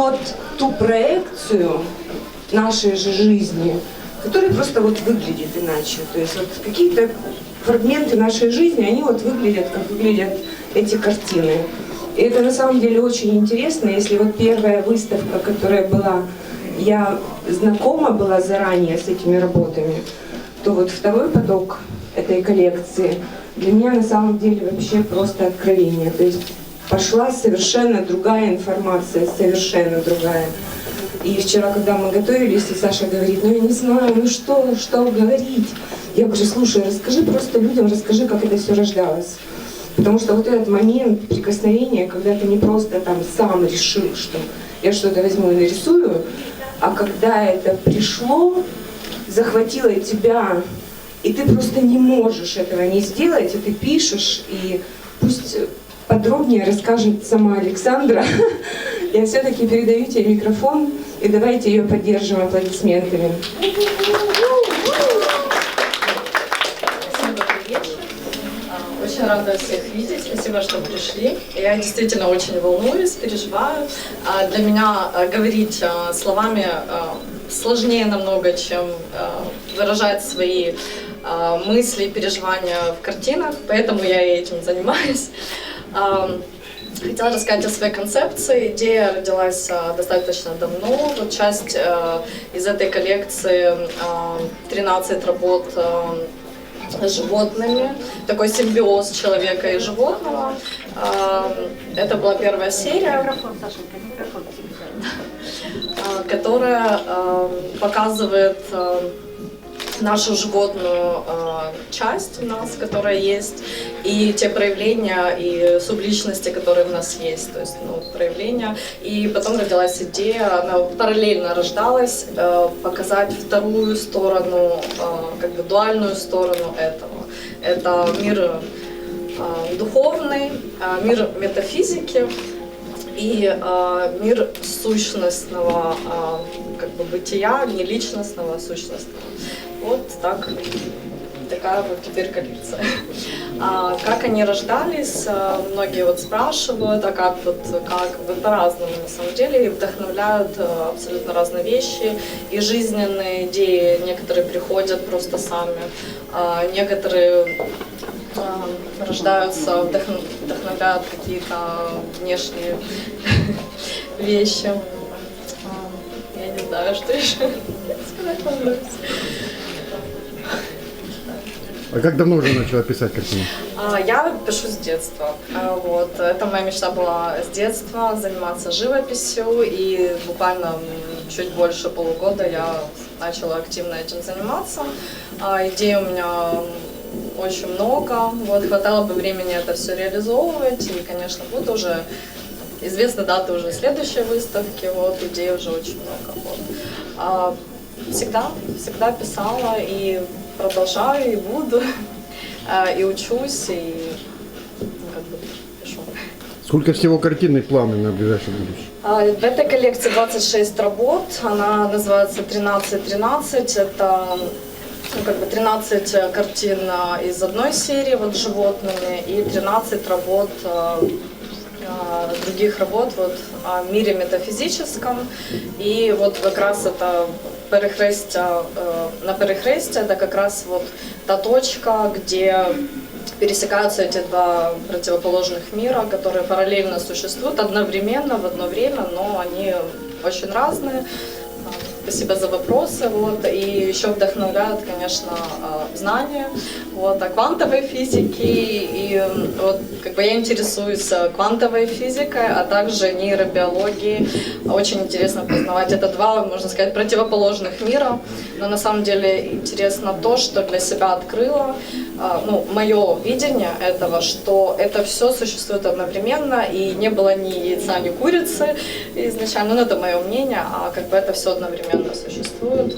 тот, ту проекцию нашей же жизни, которая просто вот выглядит иначе. То есть вот какие-то фрагменты нашей жизни, они вот выглядят, как выглядят эти картины. И это на самом деле очень интересно, если вот первая выставка, которая была, я знакома была заранее с этими работами, то вот второй поток этой коллекции для меня на самом деле вообще просто откровение. То есть пошла совершенно другая информация, совершенно другая. И вчера, когда мы готовились, и Саша говорит, ну я не знаю, ну что, что говорить. Я говорю, слушай, расскажи просто людям, расскажи, как это все рождалось. Потому что вот этот момент прикосновения, когда ты не просто там сам решил, что я что-то возьму и нарисую, а когда это пришло, захватило тебя, и ты просто не можешь этого не сделать, и ты пишешь, и пусть подробнее расскажет сама Александра. Я все-таки передаю тебе микрофон, и давайте ее поддержим аплодисментами. А, Очень рада всех видеть. Спасибо, что пришли. Я действительно очень волнуюсь, переживаю. А, Для меня а, говорить словами сложнее намного, чем выражать свои мысли и переживания в картинах, поэтому я этим занимаюсь. Хотела рассказать о своей концепции. Идея родилась а, достаточно давно. Вот часть а, из этой коллекции, а, 13 работ с животными, такой симбиоз человека и животного. Это была первая серия, а, которая показывает нашу животную а, часть в нас, которая есть, и те проявления и субличности, которые в нас есть, то есть ну, проявления. И потом родилась идея, она параллельно рождалась, э, показать вторую сторону, э, как бы дуальную сторону этого. Это мир э, духовный, э, мир метафизики и э, мир сущностного э, как бы бытия, не личностного, а сущностного. Вот так такая вот теперь коллекция. А как они рождались, а, многие вот спрашивают, а как вот, как вот по-разному на самом деле, и вдохновляют а, абсолютно разные вещи, и жизненные идеи, некоторые приходят просто сами, а некоторые а, рождаются, вдохн- вдохновляют какие-то внешние вещи. А, Я не знаю, что еще сказать вам. А как давно уже начала писать картины? А, Я пишу с детства. А, Вот. Это моя мечта была с детства, заниматься живописью. И буквально чуть больше полугода я начала активно этим заниматься. А, Идей у меня очень много. Вот. Хватало бы времени это все реализовывать. И, конечно, будут уже известны даты уже следующей выставки. Вот. Идей уже очень много. Вот. Всегда, всегда писала и продолжаю, и буду, А, и учусь, и ну, как бы пишу. Сколько всего картинных планы на ближайшее будущее? В этой коллекции 26 работ, она называется 13-13, это ну, как бы 13 картин а, из одной серии, вот животными, и 13 работ других работ вот, о мире метафизическом. И вот как раз это перехрестя, на перехресте это как раз вот та точка, где пересекаются эти два противоположных мира, которые параллельно существуют одновременно в одно время, но они очень разные. Спасибо за вопросы. Вот. И еще вдохновляют, конечно, а, знания вот, о квантовой физике. И вот, как бы я интересуюсь а, квантовой физикой, а также нейробиологией. Очень интересно познавать. Это два, можно сказать, противоположных мира. Но на самом деле интересно то, что для себя открыла, ну, мое видение этого, что это все существует одновременно, и не было ни яйца, ни курицы изначально, ну, это мое мнение, а как бы это все одновременно существует.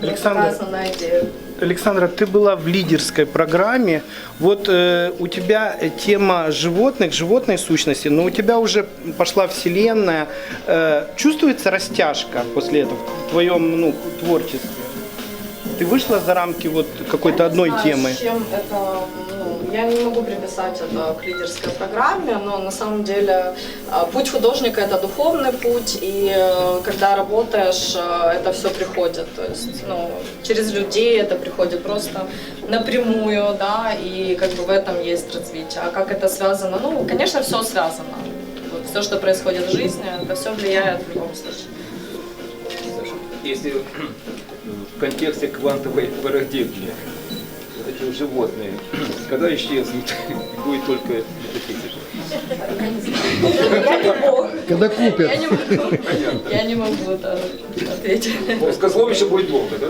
Вот Александр. такая основная идея. Александра, ты была в лидерской программе. Вот э, у тебя тема животных, животной сущности, но у тебя уже пошла вселенная. Э, чувствуется растяжка после этого в твоем ну, творчестве? Ты вышла за рамки вот какой-то одной знаю, темы? С чем это ну, я не могу приписать это к лидерской программе, но на самом деле а, путь художника это духовный путь, и э, когда работаешь, э, это все приходит. То есть, ну, через людей это приходит просто напрямую, да, и как бы в этом есть развитие. А как это связано? Ну, конечно, все связано. Вот все, что происходит в жизни, это все влияет в любом случае. Если в контексте квантовой парадигмы вот эти вот животные, когда исчезнут, будет только метафизика. Когда купят. Я не могу, я не могу да, ответить. Ну, с козлом еще будет долго, да?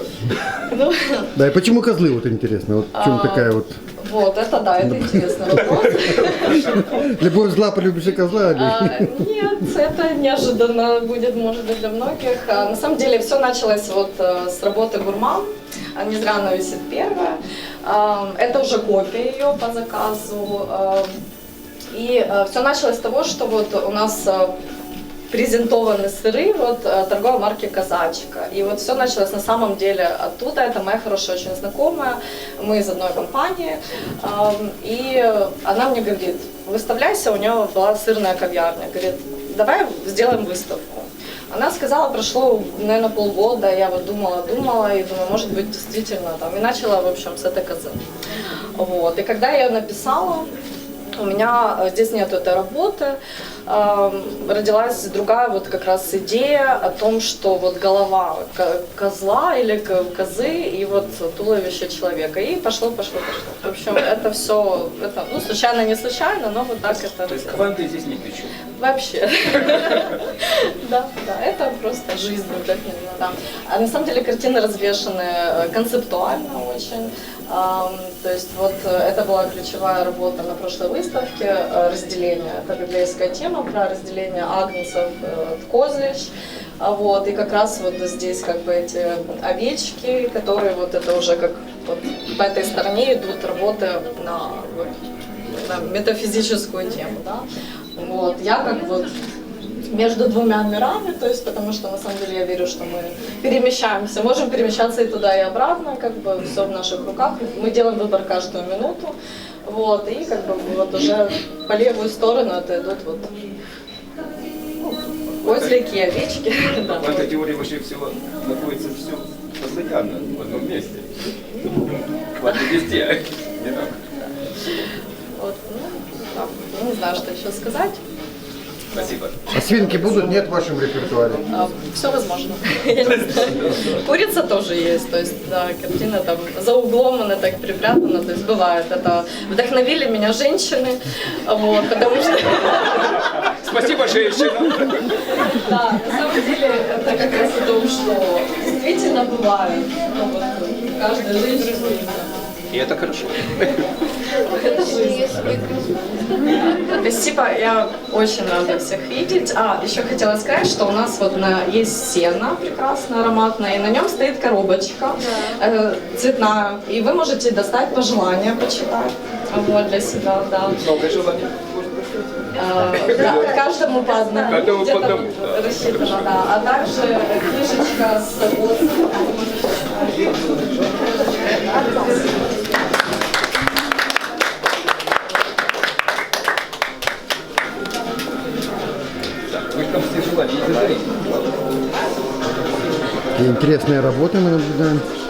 Ну, Да, и почему козлы, вот интересно, вот в чем А, такая вот... вот, это да, это интересный вопрос. Любовь зла, полюбишь козла. А, Нет, это неожиданно будет, может быть, для многих. А, На самом деле все началось вот э, с работы «Гурман». Не зря она висит первая. А, Это уже копия ее по заказу. А, И все началось с того, что вот у нас а, презентованы сыры вот э, торговой марки Казачка. И вот все началось на самом деле оттуда. Это моя хорошая очень знакомая. Мы из одной компании. И она мне говорит, выставляйся, у нее была сырная кав'ярня. Говорит, давай сделаем выставку. Она сказала, прошло, наверное, полгода, я вот думала, думала, и думаю, может быть, действительно там. И начала, в общем, с этой козы. Вот. И когда я ее написала, у меня э, здесь нет этой работы. Родилась другая вот как раз идея о том, что вот голова ко- козла или ко- козы и вот туловище человека. И пошло, пошло, пошло. В общем, это все, это, ну, случайно, не случайно, но вот так это То есть кванты здесь ни при чем. Вообще. Да, да, это просто жизнь, знаю, да. А на самом деле картины развешаны э, концептуально очень. То есть вот э, это была ключевая работа на прошлой выставке э, разделение. Это библейская тема про разделение агнцев э, от козлищ. А Вот, и как раз вот здесь как бы эти овечки, которые вот это уже как вот по этой стороне идут работы на, на метафизическую тему, да. Вот, я как вот между двумя мирами, то есть потому что на самом деле я верю, что мы перемещаемся, можем перемещаться и туда, и обратно, как бы все в наших руках. Мы делаем выбор каждую минуту, вот, и как бы вот уже по левую сторону это идут вот козлики, овечки. В этой теории вообще все находится все постоянно в одном месте. Кванты везде. Не так. Вот, ну, так, ну, не знаю, что еще сказать. Спасибо. А свинки будут? Нет в вашем репертуаре? все возможно. Курица тоже есть, то есть, да, картина там за углом она так припрятана, то есть бывает. Это вдохновили меня женщины, вот, потому что, Спасибо, женщина. да, на самом деле это как раз о том, что действительно бывает, ну, вот, каждой женщины И это хорошо. это жизнь. Спасибо, я очень рада всех видеть. А, еще хотела сказать, что у нас вот на, есть сено прекрасное, ароматное, и на нем стоит коробочка э, цветная, и вы можете достать пожелания, почитать вот, для себя, да. Много желаний. Э, да, каждому по одному, Каждому по одному, рассчитано, да. А также книжечка с отзывом. Интересные работы мы наблюдаем.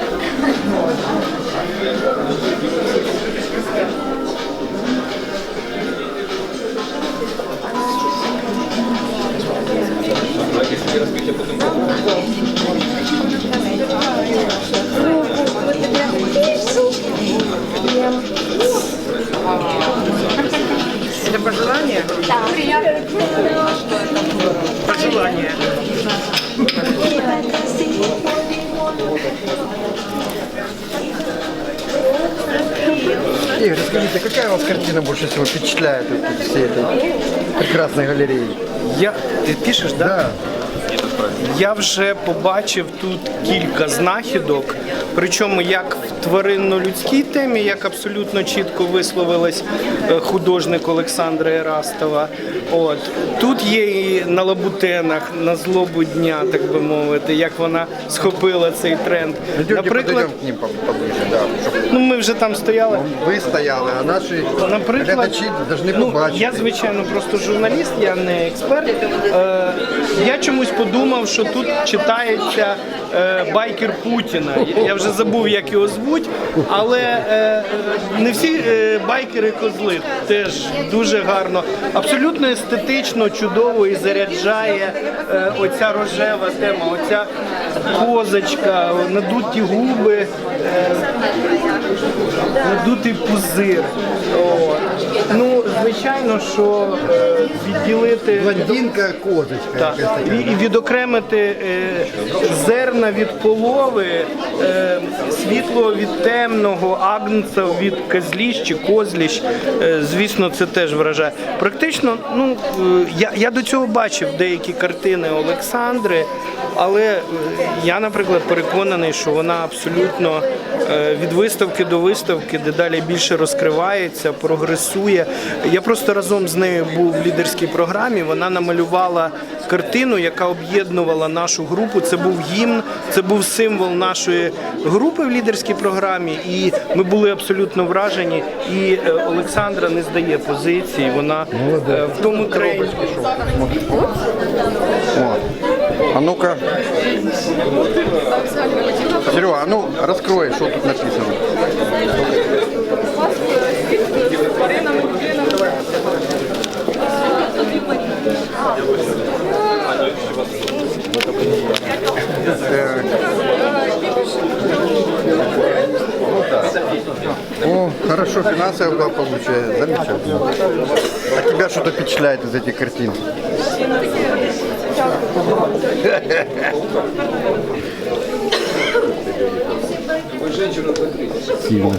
Расскажите, какая вас картина больше всего впечатляет от всей этой прекрасной галереи? Я, Ти пишеш, да? Да. Я вже побачив тут кілька знахідок, причому як в тваринно-людській темі, як абсолютно чітко висловилась е, художник Олександра Ерастова. От тут є і на лабутенах, на злобу дня, так би мовити, як вона схопила цей тренд. Идемте подойдем к ним поближе, да. Ну ми вже там стояли. ви стояли, а наші Наприклад, глядачі повинні ну, побачити. я звичайно просто журналіст, я не експерт. Е, я чомусь подумав, що тут читається е, байкер Путіна. Я вже забув, як його звуть, але е, не всі е, байкери козли теж дуже гарно, абсолютно естетично, чудово і заряджає е, оця рожева тема, оця козочка, надуті губи. Е, надутий пузир. О. Звичайно, що е, відділити Блондинка, козочка. так, якась така. і, і відокремити е, зерна від полови, е, світло від темного, агнця від козліщ чи козліщ. Е, звісно, це теж вражає. Практично, ну е, я, я до цього бачив деякі картини Олександри, але е, я, наприклад, переконаний, що вона абсолютно е, від виставки до виставки дедалі більше розкривається, прогресує. Я просто разом з нею був в лідерській програмі. Вона намалювала картину, яка об'єднувала нашу групу. Це був гімн, це був символ нашої групи в лідерській програмі. І ми були абсолютно вражені. І е, Олександра не здає позиції. Вона е, в тому тренді. А ну-ка. Серега, а ну раскрой, что тут написано. О, хорошо финансовое благополучие, замечательно. А тебя что-то впечатляет из этих картин? Сильно.